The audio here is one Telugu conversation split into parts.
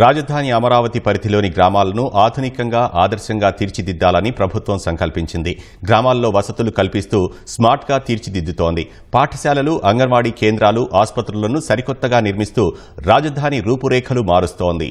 రాజధాని అమరావతి పరిధిలోని గ్రామాలను ఆధునికంగా ఆదర్శంగా తీర్చిదిద్దాలని ప్రభుత్వం సంకల్పించింది. గ్రామాల్లో వసతులు కల్పిస్తూ స్మార్ట్గా తీర్చిదిద్దుతోంది. పాఠశాలలు అంగన్వాడీ కేంద్రాలు ఆసుపత్రులను సరికొత్తగా నిర్మిస్తూ రాజధాని రూపురేఖలు మారుస్తోంది.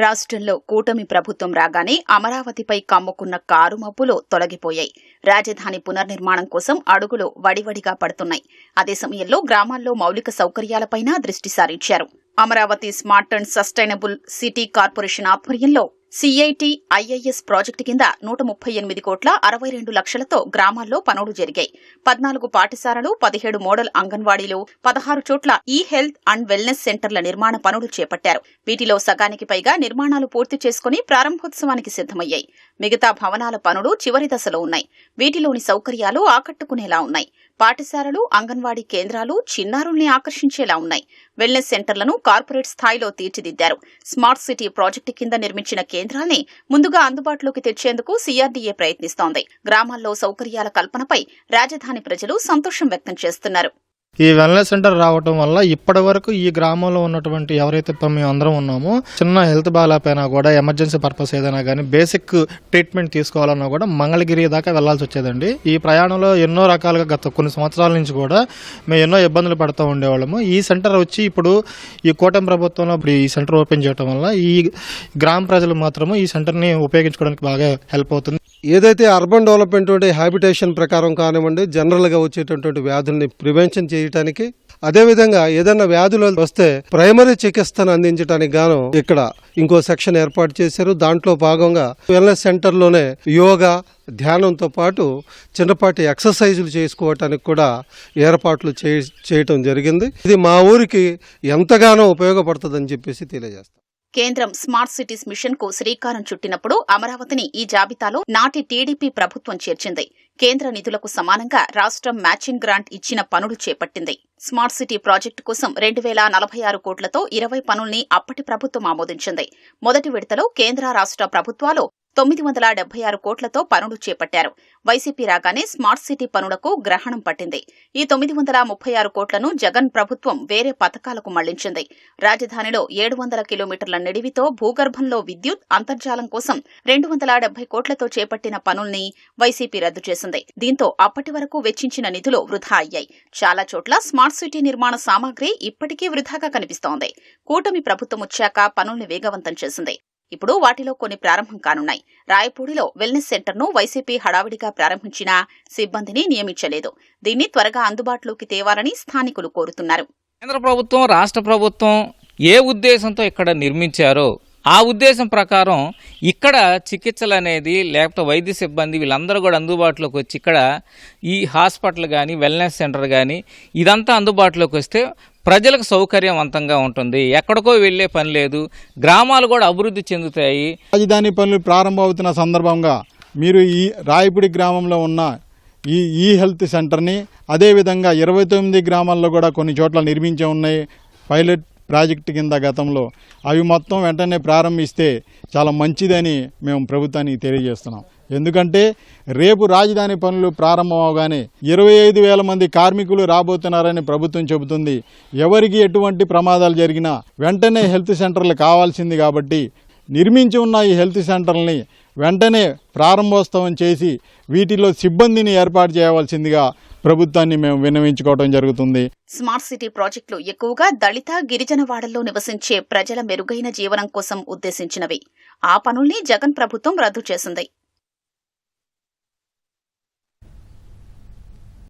రాష్ట్రంలో కూటమి ప్రభుత్వం రాగానే అమరావతిపై కమ్ముకున్న కారు మబ్బులు తొలగిపోయాయి. రాజధాని పునర్నిర్మాణం కోసం అడుగులు వడివడిగా పడుతున్నాయి. అదే సమయంలో గ్రామాల్లో మౌలిక సౌకర్యాలపైన దృష్టి సారించారు. Amaravati smart and sustainable city corporation ఆధ్వర్యంలో సిఐటి ఐఐఎస్ ప్రాజెక్టు కింద నూట ముప్పై ఎనిమిది కోట్ల అరవై రెండు లక్షలతో గ్రామాల్లో పనులు జరిగాయి. పద్నాలుగు పాఠశాలలు పదిహేడు మోడల్ అంగన్వాడీలు పదహారు చోట్ల ఈ హెల్త్ అండ్ వెల్నెస్ సెంటర్ల నిర్మాణ పనులు చేపట్టారు. వీటిలో సగానికి పైగా నిర్మాణాలు పూర్తి చేసుకుని ప్రారంభోత్సవానికి సిద్దమయ్యాయి మిగతా భవనాల పనులు చివరి దశలో ఉన్నాయి. వీటిలోని సౌకర్యాలు ఆకట్టుకునేలా ఉన్నాయి. పాఠశాలలు అంగన్వాడీ కేంద్రాలు చిన్నారుల్ని ఆకర్షించేలా ఉన్నాయి. వెల్నెస్ సెంటర్లను కార్పొరేట్ స్థాయిలో తీర్చిదిద్దారు. స్మార్ట్ సిటీ ప్రాజెక్టు కింద నిర్మించిన కేంద్రాల్ని ముందుగా అందుబాటులోకి తెచ్చేందుకు సీఆర్డీఏ ప్రయత్నిస్తోంది. గ్రామాల్లో సౌకర్యాల కల్పనపై రాజధాని ప్రజలు సంతోషం వ్యక్తం చేస్తున్నారు. ఈ వెల్నెస్ సెంటర్ రావటం వల్ల ఇప్పటి వరకు ఈ గ్రామంలో ఉన్నటువంటి ఎవరైతే మేము అందరం ఉన్నామో చిన్న హెల్త్ బాగాలేకపోయినా కూడా ఎమర్జెన్సీ పర్పస్ ఏదైనా కానీ బేసిక్ ట్రీట్మెంట్ తీసుకోవాలన్నా కూడా మంగళగిరి దాకా వెళ్ళాల్సి వచ్చేదండి. ఈ ప్రయాణంలో ఎన్నో రకాలుగా గత కొన్ని సంవత్సరాల నుంచి కూడా మేము ఎన్నో ఇబ్బందులు పడుతూ ఉండేవాళ్ళము. ఈ సెంటర్ వచ్చి ఇప్పుడు ఈ కూటమి ప్రభుత్వంలో ఇప్పుడు ఈ సెంటర్ ఓపెన్ చేయడం వల్ల ఈ గ్రామ ప్రజలు మాత్రము ఈ సెంటర్ని ఉపయోగించుకోవడానికి బాగా హెల్ప్ అవుతుంది. ఏదైతే అర్బన్ డెవలప్మెంట్ ఉంటే హ్యాబిటేషన్ ప్రకారం కానివ్వండి జనరల్గా వచ్చేటటువంటి వ్యాధుల్ని ప్రివెన్షన్ చేయడానికి అదేవిధంగా ఏదైనా వ్యాధులు వస్తే ప్రైమరీ చికిత్సను అందించడానికి గాను ఇక్కడ ఇంకో సెక్షన్ ఏర్పాటు చేశారు. దాంట్లో భాగంగా వెల్నెస్ సెంటర్లోనే యోగా ధ్యానంతో పాటు చిన్నపాటి ఎక్సర్సైజులు చేసుకోవటానికి కూడా ఏర్పాట్లు చే చేయటం జరిగింది. ఇది మా ఊరికి ఎంతగానో ఉపయోగపడుతుందని చెప్పేసి తెలియజేస్తాం. కేంద్రం స్మార్ట్ సిటీస్ మిషన్కు శ్రీకారం చుట్టినప్పుడు అమరావతిని ఈ జాబితాలో నాటి టీడీపీ ప్రభుత్వం చేర్చింది. కేంద్ర నిధులకు సమానంగా రాష్ట్రం మ్యాచింగ్ గ్రాంట్ ఇచ్చిన పనులు చేపట్టింది. స్మార్ట్ సిటీ ప్రాజెక్టు కోసం రెండు వేల నలభై ఆరు కోట్లతో ఇరవై పనుల్ని అప్పటి ప్రభుత్వం ఆమోదించింది. మొదటి విడతలో కేంద్ర రాష్ట్ర ప్రభుత్వాలు తొమ్మిది వందల డెబ్బై ఆరు కోట్లతో పనులు చేపట్టారు. వైసీపీ రాగానే స్మార్ట్ సిటీ పనులకు గ్రహణం పట్టింది. ఈ తొమ్మిది వందల ముప్పై ఆరు కోట్లను జగన్ ప్రభుత్వం వేరే పథకాలకు మళ్ళించింది. రాజధానిలో ఏడు వందల కిలోమీటర్ల నిడివితో భూగర్భంలో విద్యుత్ అంతర్జాలం కోసం రెండు వందల డెబ్బై కోట్లతో చేపట్టిన పనుల్ని వైసీపీ రద్దు చేసింది. దీంతో అప్పటి వరకు వెచ్చించిన నిధులు వృధా అయ్యాయి. చాలా చోట్ల స్మార్ట్ సిటీ నిర్మాణ సామాగ్రి ఇప్పటికీ వృధాగా కనిపిస్తోంది. కూటమి ప్రభుత్వం వచ్చాక పనుల్ని వేగవంతం చేసింది. ఇప్పుడు వాటిలో కొన్ని ప్రారంభం కానున్నాయి. రాయపూడిలో వెల్నెస్ సెంటర్ను వైసీపీ హడావిడిగా ప్రారంభించినా సిబ్బందిని నియమించలేదు. దీన్ని త్వరగా అందుబాటులోకి తేవాలని స్థానికులు కోరుతున్నారు. కేంద్ర ప్రభుత్వం రాష్ట్ర ప్రభుత్వం ఏ ఉద్దేశంతో ఇక్కడ నిర్మించారో ఆ ఉద్దేశం ప్రకారం ఇక్కడ చికిత్సలు అనేది లేకపోతే వైద్య సిబ్బంది వీళ్ళందరూ కూడా అందుబాటులోకి వచ్చి ఇక్కడ ఈ హాస్పిటల్ కానీ వెల్నెస్ సెంటర్ కానీ ఇదంతా అందుబాటులోకి వస్తే ప్రజలకు సౌకర్యవంతంగా ఉంటుంది. ఎక్కడికో వెళ్ళే పని లేదు. గ్రామాలు కూడా అభివృద్ధి చెందుతాయి. రాజధాని పనులు ప్రారంభమవుతున్న సందర్భంగా మీరు ఈ రాయపూడి గ్రామంలో ఉన్న ఈ ఈ హెల్త్ సెంటర్ని అదేవిధంగా ఇరవై తొమ్మిది గ్రామాల్లో కూడా కొన్ని చోట్ల నిర్మించి ఉన్నాయి. పైలట్ ప్రాజెక్టు కింద గతంలో అవి మొత్తం వెంటనే ప్రారంభిస్తే చాలా మంచిదని మేము ప్రభుత్వానికి తెలియజేస్తున్నాం. ఎందుకంటే రేపు రాజధాని పనులు ప్రారంభం అవగానే ఇరవై ఐదు వేల మంది కార్మికులు రాబోతున్నారని ప్రభుత్వం చెబుతుంది. ఎవరికి ఎటువంటి ప్రమాదాలు జరిగినా వెంటనే హెల్త్ సెంటర్లు కావాల్సింది కాబట్టి నిర్మించి ఉన్న ఈ హెల్త్ సెంటర్ని వెంటనే ప్రారంభోత్సవం చేసి వీటిలో సిబ్బందిని ఏర్పాటు చేయవలసిందిగా ప్రభుత్వాన్ని మేము విన్నవించుకోవడం జరుగుతుంది. స్మార్ట్ సిటీ ప్రాజెక్టులు ఎక్కువగా దళిత గిరిజన వాడల్లో నివసించే ప్రజల మెరుగైన జీవనం కోసం ఉద్దేశించినవి. ఆ పనుల్ని జగన్ ప్రభుత్వం రద్దు చేసింది.